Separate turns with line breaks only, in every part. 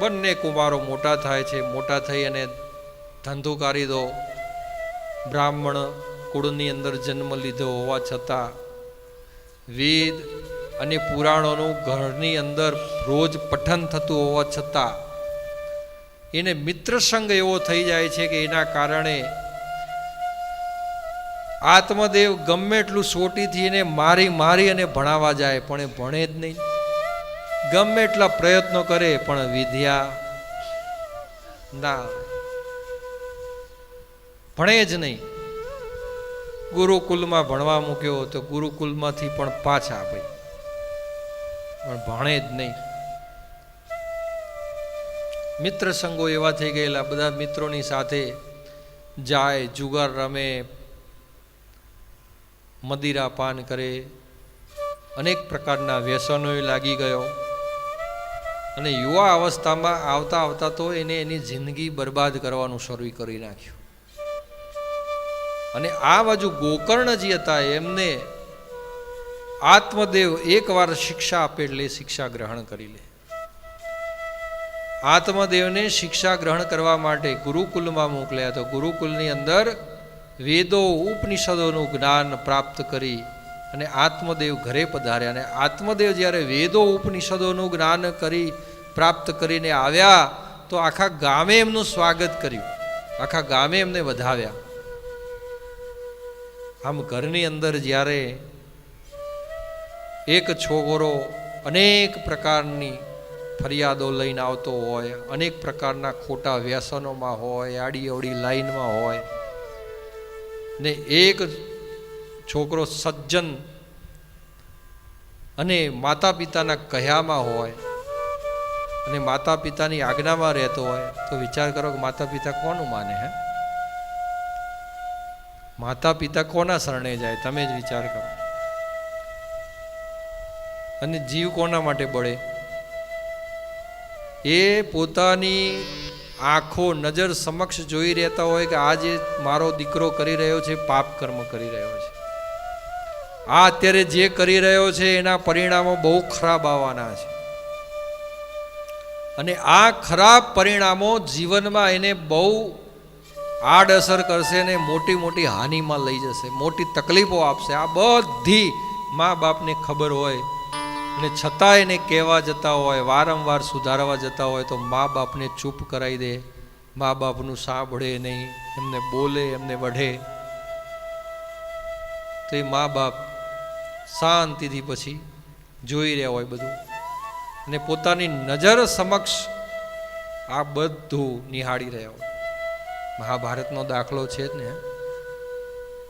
બંને કુંવારો મોટા થાય છે. મોટા થઈ અને ધંધુકારી દો બ્રાહ્મણ કુળની અંદર જન્મ લીધો હોવા છતાં વેદ અને પુરાણોનું ઘરની અંદર રોજ પઠન થતું હોવા છતાં એને મિત્ર સંગ એવો થઈ જાય છે કે એના કારણે આત્મદેવ ગમે એટલું સોટીથી એને મારી મારી અને ભણાવવા જાય, પણ એ ભણે જ નહીં. ગમે એટલા પ્રયત્નો કરે, પણ વિદ્યા ના ભણે જ નહીં. ગુરુકુલમાં ભણવા મૂક્યો તો ગુરુકુલમાંથી પણ પાછા ભાઈ. પણ ભણે જ નહીં. મિત્ર સંગો એવા થઈ ગયેલા, બધા મિત્રોની સાથે જાય, જુગાર રમે, મદિરા પાન કરે. અનેક પ્રકારના વ્યસનો લાગી ગયો. અને યુવા અવસ્થામાં આવતા આવતા તો એને એની જિંદગી બરબાદ કરવાનું શરૂ કરી નાખ્યું. અને આ બાજુ ગોકર્ણજી હતા, એમને આત્મદેવ એકવાર શિક્ષા આપે એટલે શિક્ષા ગ્રહણ કરી લે. આત્મદેવને શિક્ષા ગ્રહણ કરવા માટે ગુરુકુલમાં મોકલ્યા તો ગુરુકુલની અંદર વેદો, ઉપનિષદોનું જ્ઞાન પ્રાપ્ત કરી અને આત્મદેવ ઘરે પધાર્યા અને આત્મદેવ જ્યારે વેદો ઉપનિષદોનું જ્ઞાન કરી પ્રાપ્ત કરીને આવ્યા, તો આખા ગામે એમનું સ્વાગત કર્યું. આખા ગામે એમને વધાવ્યા. આમ ઘરની અંદર જ્યારે એક છોકરો અનેક પ્રકારની ફરિયાદો લઈને આવતો હોય, અનેક પ્રકારના ખોટા વ્યસનોમાં હોય આડી અવડી લાઈનમાં હોય, ને એક છોકરો સજ્જન અને માતા પિતાના કહ્યામાં હોય અને માતા પિતાની આજ્ઞામાં રહેતો હોય, તો વિચાર કરો કે માતા પિતા કોનું માને હે? માતા પિતા કોના શરણે જાય? તમે જ વિચાર કરો. અને જીવ કોના માટે બળે? એ પોતાની આંખો નજર સમક્ષ જોઈ રહેતા હોય કે આ જે મારો દીકરો કરી રહ્યો છે, પાપ કર્મ કરી રહ્યો છે. આ અત્યારે જે કરી રહ્યો છે, એના પરિણામો બહુ ખરાબ આવવાના છે. અને આ ખરાબ પરિણામો જીવનમાં એને બહુ આડઅસર કરશે ને મોટી મોટી હાનિમાં લઈ જશે, મોટી તકલીફો આપશે. આ બધી મા બાપને ખબર હોય અને છતાં એને કહેવા જતા હોય, વારંવાર સુધારવા જતા હોય, તો મા બાપને ચૂપ કરાવી દે. મા બાપનું સાંભળે નહીં, એમને બોલે, એમને વઢે. તો એ મા બાપ શાંતિથી પછી જોઈ રહ્યા હોય બધું. અને પોતાની નજર સમક્ષ આ બધું નિહાળી રહ્યા હોય. મહાભારતનો દાખલો છે ને.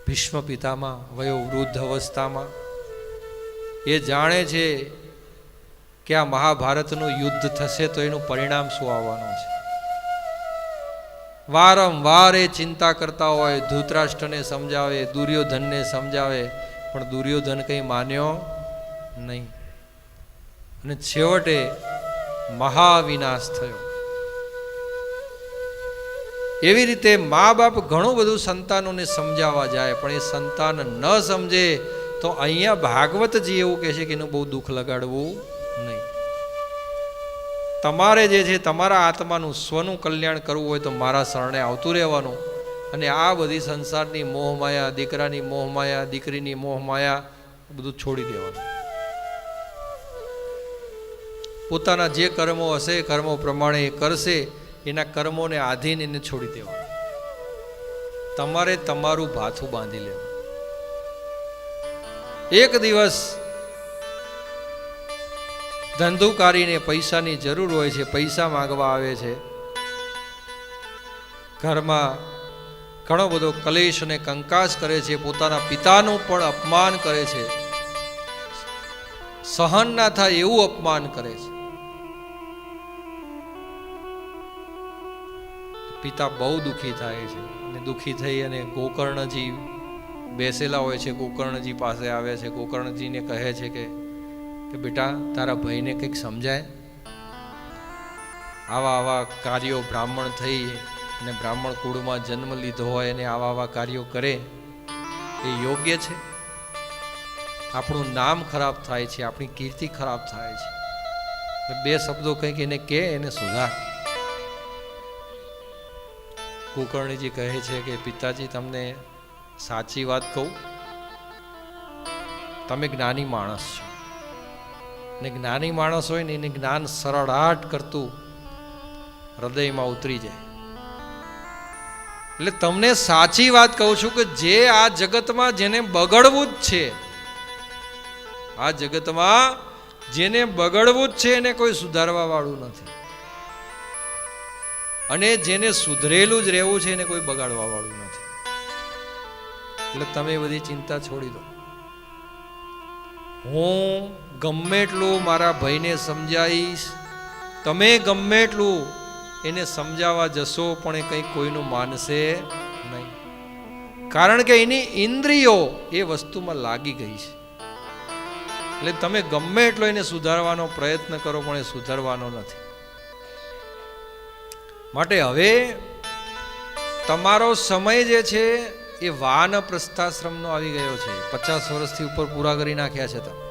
ભીષ્મ પિતામાં વયો વૃદ્ધ અવસ્થામાં. એ જાણે છે કે આ મહાભારતનું યુદ્ધ થશે તો એનું પરિણામ શું આવવાનું છે. વારંવાર એ ચિંતા કરતા હોય, ધૃતરાષ્ટ્રને સમજાવે, દુર્યોધનને સમજાવે પણ દુર્યોધન કંઈ માન્યો નહીં. અને છેવટે મહાવિનાશ થયો. એવી રીતે મા બાપ ઘણું બધું સંતાનોને સમજાવવા જાય, પણ એ સંતાન ન સમજે તો અહીંયા ભાગવતજી એવું કહે છે કે એનું બહુ દુઃખ લગાડવું નહીં. તમારે જે છે, તમારા આત્માનું સ્વનું કલ્યાણ કરવું હોય તો મારા શરણે આવતું રહેવાનું. અને આ બધી સંસારની મોહમાયા દીકરાની મોહમાયા દીકરીની મોહમાયા બધું છોડી દેવાનું. પોતાના જે કર્મો હશે કર્મો પ્રમાણે એ કરશે, એના કર્મોને આધીન એને છોડી દેવાનું. તમારે તમારું ભાથું બાંધી લેવું. એક દિવસ ધંધુકારીને પૈસાની જરૂર હોય છે, પૈસા માંગવા આવે છે. ઘરમાં ઘણો બધો કલેશ અને કંકાસ કરે છે. પોતાના પિતાનું પણ અપમાન કરે છે. સહન ના થાય એવું અપમાન કરે છે. પિતા બહુ દુઃખી થાય છે અને દુઃખી થઈ અને ગોકર્ણજી બેસેલા હોય છે. ગોકર્ણજી પાસે આવે છે. ગોકર્ણજીને કહે છે કે કે બેટા, તારા ભાઈને કંઈક સમજાય? આવા આવા કાર્યો બ્રાહ્મણ થઈ અને બ્રાહ્મણ કુળમાં જન્મ લીધો હોય અને આવા આવા કાર્યો કરે, એ યોગ્ય છે? આપણું નામ ખરાબ થાય છે, આપણી કીર્તિ ખરાબ થાય છે. બે શબ્દો કંઈક એને કે એને સુધાર. કુકર્ણીજી કહે છે કે, પિતાજી, તમને સાચી વાત કહું? તમે જ્ઞાની માણસ છો. ને જ્ઞાની માણસ હોય ને એને જ્ઞાન સરળાટ કરતું હૃદયમાં ઉતરી જાય. એટલે તમને સાચી વાત કહું છું કે જે આ જગતમાં જેને બગડવું જ છે, આ જગતમાં જેને બગડવું જ છે એને કોઈ સુધારવા વાળું નથી. અને જેને સુધરેલું જ રહેવું છે એને કોઈ બગાડવા વાળું નથી. એટલે તમે બધી ચિંતા છોડી દો. હું ગમે એટલું મારા ભાઈને સમજાવીશ તમે ગમે એટલું એને સમજાવવા જશો, પણ એ કંઈ કોઈનું માનશે નહીં. કારણ કે એની ઇન્દ્રિયો એ વસ્તુમાં લાગી ગઈ છે. એટલે તમે ગમે એટલો એને સુધારવાનો પ્રયત્ન કરો, પણ એ સુધારવાનો નથી. માટે હવે તમારો સમય જે છે, એ વાન પ્રસ્થાશ્રમનો આવી ગયો છે. પચાસ વર્ષથી ઉપર પૂરા કરી નાખ્યા છે તમે.